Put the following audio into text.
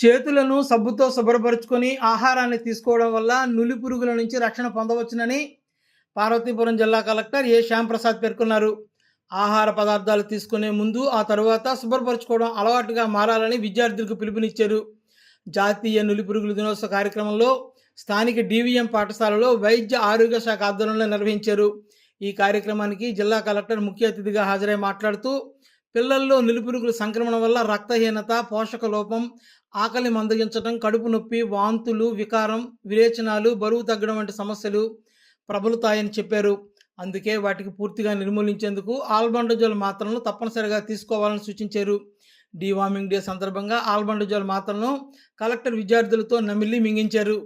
చేతులను సబ్బుతో శుభ్రపరుచుకొని ఆహారాన్ని తీసుకోవడం వల్ల నులి పురుగుల నుంచి రక్షణ పొందవచ్చునని పార్వతీపురం జిల్లా కలెక్టర్ ఏ శ్యాంప్రసాద్ పేర్కొన్నారు. ఆహార పదార్థాలు తీసుకునే ముందు ఆ తరువాత శుభ్రపరచుకోవడం అలవాటుగా మారాలని విద్యార్థులకు పిలుపునిచ్చారు. జాతీయ నులి పురుగుల దినోత్సవ కార్యక్రమంలో స్థానిక డివిఎం పాఠశాలలో వైద్య ఆరోగ్య శాఖ ఆధ్వర్యంలో నిర్వహించారు. ఈ కార్యక్రమానికి జిల్లా కలెక్టర్ ముఖ్య అతిథిగా హాజరై మాట్లాడుతూ పిల్లల్లో నులిపురుగుల సంక్రమణ వల్ల రక్తహీనత పోషక లోపం ఆకలి మందగించడం కడుపు నొప్పి వాంతులు వికారం విరేచనాలు బరువు తగ్గడం వంటి సమస్యలు ప్రబలుతాయని చెప్పారు. అందుకే వాటికి పూర్తిగా నిర్మూలించేందుకు ఆల్బండజోల్ మాత్రలను తప్పనిసరిగా తీసుకోవాలని సూచించారు. డీవార్మింగ్ డే సందర్భంగా ఆల్బండజోల్ మాత్రలను కలెక్టర్ విద్యార్థులతో నమిలి మింగించారు.